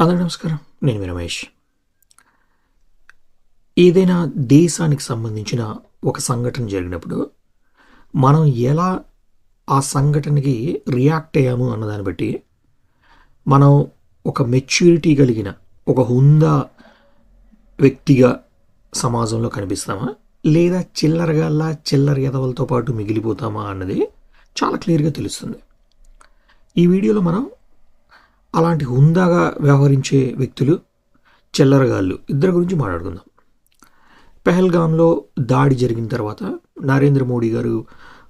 అందరూ నమస్కారం. నేను రమేష్. ఏదైనా దేశానికి సంబంధించిన ఒక సంఘటన జరిగినప్పుడు మనం ఎలా ఆ సంఘటనకి రియాక్ట్ అయ్యాము అన్నదాన్ని బట్టి మనం ఒక మెచ్యూరిటీ కలిగిన ఒక హుందా వ్యక్తిగా సమాజంలో కనిపిస్తామా? లేదా చిల్లరగాల్లా చిల్లర ఎదవలతో పాటు మిగిలిపోతామా అన్నది చాలా క్లియర్గా తెలుస్తుంది. ఈ వీడియోలో మనం అలాంటి హుందాగా వ్యవహరించే వ్యక్తులు చిల్లరగాళ్ళు. ఇద్దరి గురించి మాట్లాడుకుందాం. పెహల్గాంలో దాడి జరిగిన తర్వాత నరేంద్ర మోడీ గారు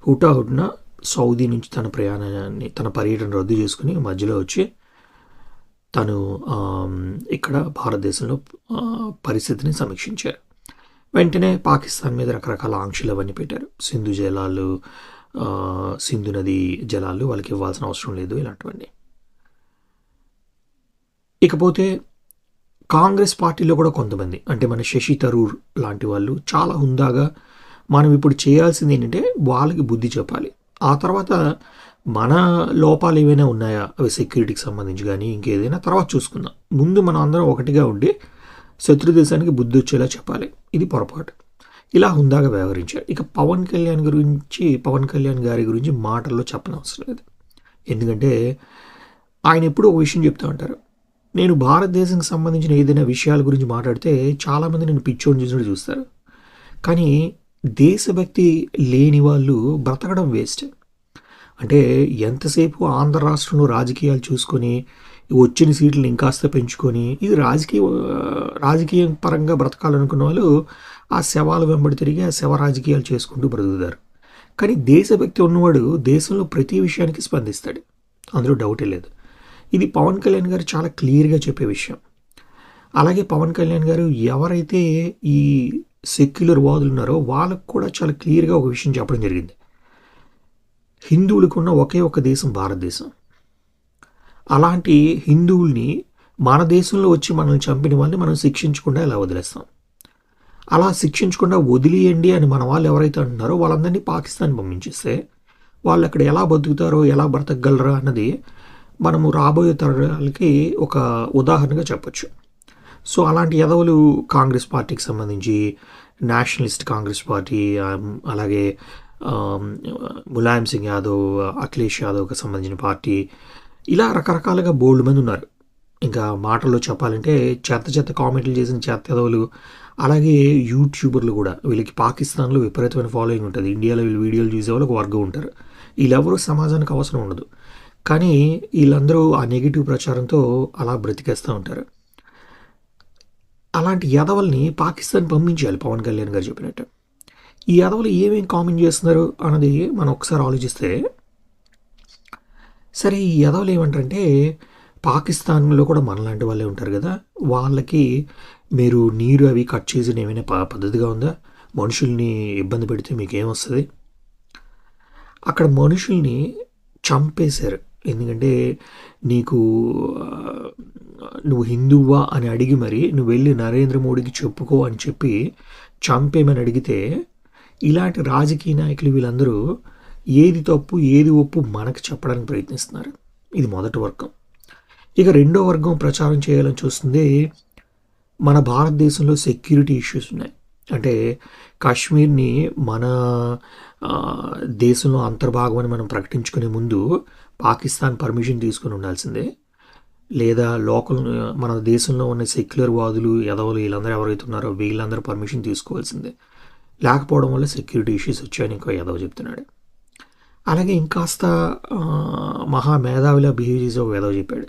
హుటాహుటిన సౌదీ నుంచి తన ప్రయాణాన్ని తన పర్యటన రద్దు చేసుకుని మధ్యలో వచ్చి తను ఇక్కడ భారతదేశంలో పరిస్థితిని సమీక్షించారు. వెంటనే పాకిస్తాన్ మీద రకరకాల ఆంక్షలు అవన్నీ పెట్టారు. సింధు జలాలు సింధు నది జలాలు వాళ్ళకి ఇవ్వాల్సిన అవసరం లేదు ఇలాంటివన్నీ. ఇకపోతే కాంగ్రెస్ పార్టీలో కూడా కొంతమంది అంటే మన శశి తరూర్ లాంటి వాళ్ళు చాలా హుందాగా మనం ఇప్పుడు చేయాల్సింది ఏంటంటే వాళ్ళకి బుద్ధి చెప్పాలి. ఆ తర్వాత మన లోపాలు ఏవైనా ఉన్నాయా? అవి సెక్యూరిటీకి సంబంధించి కానీ ఇంకేదైనా? తర్వాత చూసుకుందాం. ముందు మనం అందరం ఒకటిగా ఉండి శత్రు దేశానికి బుద్ధి వచ్చేలా చెప్పాలి. ఇది పొరపాటు. ఇలా హుందాగా వ్యవహరించారు. ఇక పవన్ కళ్యాణ్ గురించి పవన్ కళ్యాణ్ గారి గురించి మాటల్లో చెప్పనవసరం లేదు. ఎందుకంటే ఆయన ఎప్పుడూ ఒక విషయం చెప్తూ ఉంటారు. నేను భారతదేశానికి సంబంధించిన ఏదైనా విషయాల గురించి మాట్లాడితే చాలామంది నేను పిచ్చోని చూసినట్టు చూస్తారు. కానీ దేశభక్తి లేని వాళ్ళు బ్రతకడం వేస్ట్. అంటే ఎంతసేపు ఆంధ్ర రాష్ట్రంలో రాజకీయాలు చూసుకొని వచ్చిన సీట్లు ఇంకాస్త పెంచుకొని ఇది రాజకీయ రాజకీయ పరంగా బ్రతకాలనుకున్న వాళ్ళు ఆ శవాల వెంబడి తిరిగి ఆ శవ రాజకీయాలు చేసుకుంటూ బ్రతుకుతారు. కానీ దేశభక్తి ఉన్నవాడు దేశంలో ప్రతి విషయానికి స్పందిస్తాడు. అందులో డౌటే లేదు. ఇది పవన్ కళ్యాణ్ గారు చాలా క్లియర్గా చెప్పే విషయం. అలాగే పవన్ కళ్యాణ్ గారు ఎవరైతే ఈ సెక్యులర్ వాదులు ఉన్నారో వాళ్ళకు కూడా చాలా క్లియర్గా ఒక విషయం చెప్పడం జరిగింది. హిందువులకు ఉన్న ఒకే ఒక దేశం భారతదేశం. అలాంటి హిందువుల్ని మన దేశంలో వచ్చి మనల్ని చంపిన వాళ్ళని మనం శిక్షించకుండా ఇలా వదిలేస్తాం? అలా శిక్షించకుండా వదిలేయండి అని మన వాళ్ళు ఎవరైతే అంటున్నారో వాళ్ళందరినీ పాకిస్తాన్ పంపించేస్తే వాళ్ళు అక్కడ ఎలా బతుకుతారో ఎలా బ్రతకగలరా అన్నది మనము రాబోయే తరాలకి ఒక ఉదాహరణగా చెప్పొచ్చు. సో అలాంటి ఎదవలు కాంగ్రెస్ పార్టీకి సంబంధించి నేషనలిస్ట్ కాంగ్రెస్ పార్టీ అలాగే ములాయం సింగ్ యాదవ్ అఖిలేష్ యాదవ్కి సంబంధించిన పార్టీ ఇలా రకరకాలుగా బోల్డ్ మంది ఉన్నారు. ఇంకా మాటల్లో చెప్పాలంటే చెత్త చెత్త కామెంట్లు చేసిన చెత్త ఎదవలు అలాగే యూట్యూబర్లు కూడా వీళ్ళకి పాకిస్తాన్లో విపరీతమైన ఫాలోయింగ్ ఉంటుంది. ఇండియాలో వీళ్ళు వీడియోలు చూసే వాళ్ళకి వర్గం ఉంటారు. వీళ్ళెవరూ సమాజానికి అవసరం ఉండదు. కానీ వీళ్ళందరూ ఆ నెగిటివ్ ప్రచారంతో అలా బ్రతికేస్తూ ఉంటారు. అలాంటి యదవల్ని పాకిస్తాన్ పంపించాలి పవన్ కళ్యాణ్ గారు చెప్పినట్టు. ఈ యదవలు ఏమేం కామెంట్ చేస్తున్నారు అన్నది మనం ఒకసారి ఆలోచిస్తే సరే ఈ యదవలు ఏమంటారంటే పాకిస్తాన్లో కూడా మనలాంటి వాళ్ళే ఉంటారు కదా వాళ్ళకి మీరు నీరు అవి కట్ చేసిన ఏమైనా ప- పద్ధతిగా ఉందా? మనుషుల్ని ఇబ్బంది పెడితే మీకేం వస్తుంది? అక్కడ మనుషుల్ని చంపేశారు. ఎందుకంటే నీకు నువ్వు హిందువా అని అడిగి మరి నువ్వు వెళ్ళి నరేంద్ర మోడీకి చెప్పుకో అని చెప్పి చంపేమని అడిగితే ఇలాంటి రాజకీయ నాయకులు వీళ్ళందరూ ఏది తప్పు ఏది ఒప్పు మనకు చెప్పడానికి ప్రయత్నిస్తున్నారు. ఇది మొదటి వర్గం. ఇక రెండో వర్గం ప్రచారం చేయాలని చూస్తుంది మన భారతదేశంలో సెక్యూరిటీ ఇష్యూస్ ఉన్నాయి. అంటే కాశ్మీర్ని మన దేశంలో అంతర్భాగం అని మనం ప్రకటించుకునే ముందు పాకిస్తాన్ పర్మిషన్ తీసుకుని ఉండాల్సిందే. లేదా లోకల్ మన దేశంలో ఉన్న సెక్యులర్ వాదులు ఎదవలు వీళ్ళందరూ ఎవరైతే ఉన్నారో వీళ్ళందరూ పర్మిషన్ తీసుకోవాల్సిందే. లేకపోవడం వల్ల సెక్యూరిటీ ఇష్యూస్ వచ్చాయని ఇంకో ఎదవ చెప్తున్నాడు. అలాగే ఇంకాస్త మహా మేధావిలా బిహేవ్ చేసే ఒక ఎదవ చెప్పాడు.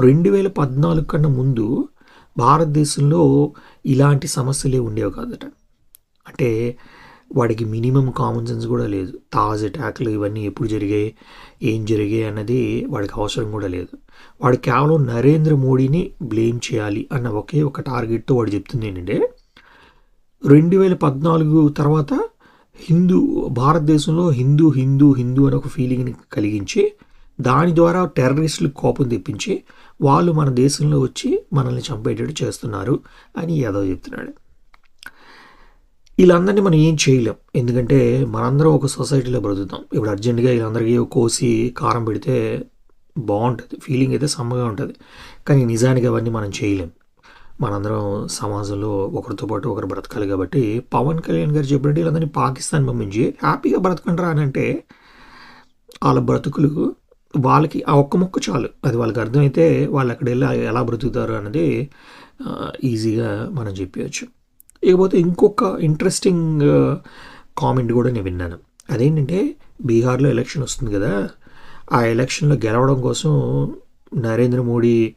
రెండు వేల పద్నాలుగు కన్నా ముందు భారతదేశంలో ఇలాంటి సమస్యలే ఉండేవి కాదట. అంటే వాడికి మినిమం కామన్ సెన్స్ కూడా లేదు. తాజ్ అటాక్లు ఇవన్నీ ఎప్పుడు జరిగాయి ఏం జరిగాయి అన్నది వాడికి అవసరం కూడా లేదు. వాడు కేవలం నరేంద్ర మోడీని బ్లేమ్ చేయాలి అన్న ఒకే ఒక టార్గెట్తో వాడు చెప్తుంది ఏంటంటే రెండు వేల పద్నాలుగు తర్వాత హిందూ భారతదేశంలో హిందూ హిందూ హిందూ అనే ఒక ఫీలింగ్ని కలిగించి దాని ద్వారా టెర్రరిస్టులు కోపం తెప్పించి వాళ్ళు మన దేశంలో వచ్చి మనల్ని చంపేటట్టు చేస్తున్నారు అని యాదవ్ చెప్తున్నాడు. వీళ్ళందరినీ మనం ఏం చేయలేం. ఎందుకంటే మనందరం ఒక సొసైటీలో బ్రతుకుతాం. ఇప్పుడు అర్జెంటుగా వీళ్ళందరికీ కోసి కారం పెడితే బాగుంటుంది. ఫీలింగ్ అయితే సమ్మగా ఉంటుంది. కానీ నిజానికి అవన్నీ మనం చేయలేం. మనందరం సమాజంలో ఒకరితో పాటు ఒకరు బ్రతకాలి కాబట్టి పవన్ కళ్యాణ్ గారు చెప్పినట్టు వీళ్ళందరినీ పాకిస్తాన్ పంపించి హ్యాపీగా బ్రతకండి అని అంటే వాళ్ళ బ్రతుకులు వాళ్ళకి ఆ ఒక్క మొక్క చాలు. అది వాళ్ళకి అర్థమైతే వాళ్ళు అక్కడ వెళ్ళి ఎలా బ్రతుకుతారు అన్నది ఈజీగా మనం చెప్పవచ్చు ఇకపోతే ఇంకొక ఇంట్రెస్టింగ్ కామెంట్ కూడా నేను విన్నాను. అదేంటంటే బీహార్లో ఎలక్షన్ వస్తుంది కదా ఆ ఎలక్షన్లో గెలవడం కోసం నరేంద్ర మోడీ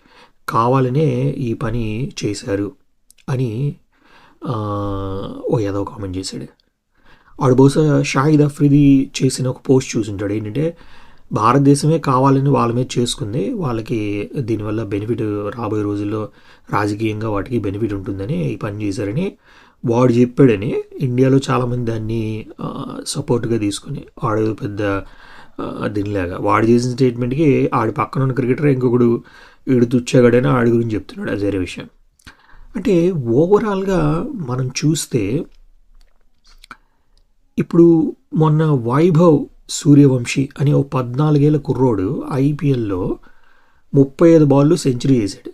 కావాలనే ఈ పని చేశారు అని ఓ ఏదో కామెంట్ చేశాడు. వాడు బహుశా షాహిద్ అఫ్రిది చేసిన ఒక పోస్ట్ చూసి ఉంటాడు ఏంటంటే భారతదేశమే కావాలని వాళ్ళ మీద చేసుకుంది. వాళ్ళకి దీనివల్ల బెనిఫిట్ రాబోయే రోజుల్లో రాజకీయంగా వాటికి బెనిఫిట్ ఉంటుందని ఈ పని చేశారని వాడు చెప్పాడని ఇండియాలో చాలామంది దాన్ని సపోర్ట్గా తీసుకుని వాడు పెద్ద దీనిలాగా వాడు చేసిన స్టేట్మెంట్కి ఆడి పక్కన ఉన్న క్రికెటర్ ఇంకొకడు ఈడు తుచ్చాగాడని ఆడి గురించి చెప్తున్నాడు. అది వేరే విషయం. అంటే ఓవరాల్గా మనం చూస్తే ఇప్పుడు మొన్న వైభవ్ సూర్యవంశీ అనే ఓ పద్నాలుగేళ్ళ కుర్రోడు ఐపీఎల్లో ముప్పై ఐదు బాళ్ళు సెంచరీ చేశాడు.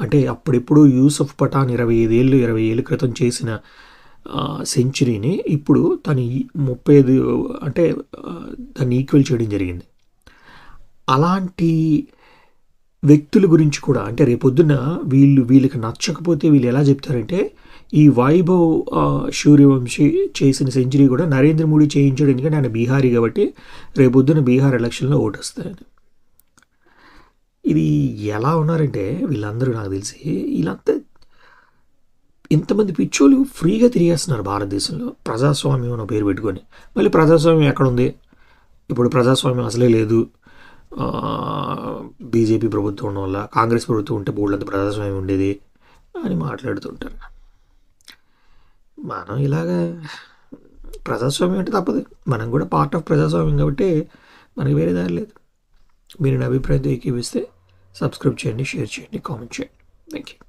అంటే అప్పుడెప్పుడు యూసఫ్ పఠాన్ ఇరవై ఐదేళ్ళు ఇరవై ఏళ్ళ క్రితం చేసిన సెంచరీని ఇప్పుడు తను ఈ ముప్పై ఐదు అంటే దాన్ని ఈక్వల్ చేయడం జరిగింది. అలాంటి వ్యక్తుల గురించి కూడా అంటే రేపొద్దున వీళ్ళు వీళ్ళకి నచ్చకపోతే వీళ్ళు ఎలా చెప్తారంటే ఈ వైభవ్ ఆ, సూర్యవంశీ చేసిన సెంచరీ కూడా నరేంద్ర మోడీ చేయించాడు ఎందుకంటే ఆయన బీహారీ కాబట్టి రేపొద్దున బీహార్ ఎలక్షన్లో ఓటేస్తాయని ఇది ఎలా ఉన్నారంటే వీళ్ళందరూ నాకు తెలిసి వీళ్ళంతా ఇంతమంది పిచ్చోళ్ళు ఫ్రీగా తిరిగేస్తున్నారు భారతదేశంలో. ప్రజాస్వామ్యం అనే పేరు పెట్టుకొని. మళ్ళీ ప్రజాస్వామ్యం ఎక్కడుంది? ఇప్పుడు ప్రజాస్వామ్యం అసలే లేదు. బీజేపీ ప్రభుత్వం ఉండడం వల్ల కాంగ్రెస్ ప్రభుత్వం ఉంటే బోర్డులంత ప్రజాస్వామ్యం ఉండేది అని మాట్లాడుతుంటారు. మనం ఇలాగా ప్రజాస్వామ్యం అంటే తప్పదు. మనం కూడా పార్ట్ ఆఫ్ ప్రజాస్వామ్యం కాబట్టి మనకి వేరే దారి లేదు. మీరు నా అభిప్రాయంతో ఏకీవిస్తే సబ్స్క్రైబ్ చేయండి షేర్ చేయండి కామెంట్ చేయండి. Thank you